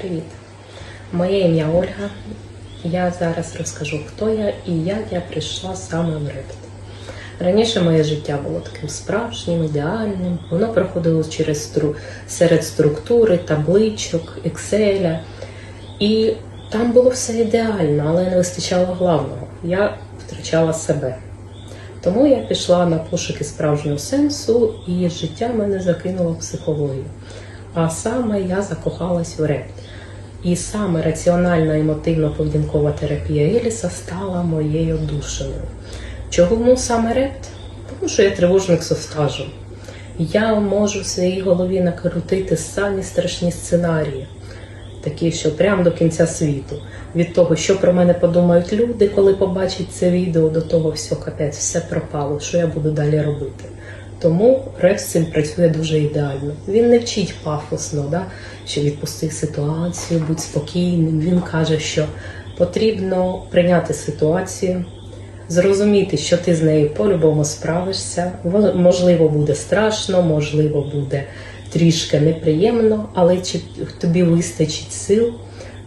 Привіт! Моє ім'я Ольга. Я зараз розкажу, хто я і як я прийшла саме в репт. Раніше моє життя було таким справжнім, ідеальним. Воно проходило через стру... серед структури, табличок, Excel. І там було все ідеально, але не вистачало главного. Я втрачала себе. Тому я пішла на пошуки справжнього сенсу, і життя мене закинуло в психологію. А саме я закохалась в реп. І саме раціональна емотивно-поведінкова терапія Еліса стала моєю душею. Чому саме репт? Тому що я тривожник со стажем. Я можу в своїй голові накрутити самі страшні сценарії, такі, що прямо до кінця світу. Від того, що про мене подумають люди, коли побачать це відео, до того все капець, все пропало, що я буду далі робити. Тому реп з цим працює дуже ідеально. Він не вчить пафосно, да? що відпусти ситуацію, будь спокійним. Він каже, що потрібно прийняти ситуацію, зрозуміти, що ти з нею по-любому справишся. Можливо, буде страшно, можливо, буде трішки неприємно, але чи тобі вистачить сил,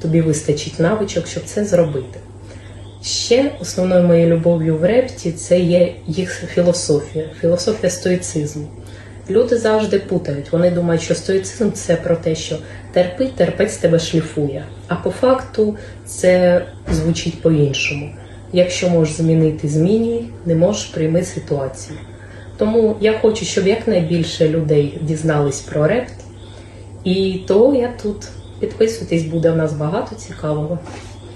тобі вистачить навичок, щоб це зробити. Ще основною моєю любов'ю в репті це є їх філософія, філософія стоїцизму. Люди завжди путають. Вони думають, що стоїцизм це про те, що терпи, терпець тебе шліфує. А по факту це звучить по-іншому. Якщо можеш змінити, змінюй, не можеш прийми ситуацію. Тому я хочу, щоб якнайбільше людей дізнались про репт. І то я тут. Підписуйтесь, буде в нас багато цікавого.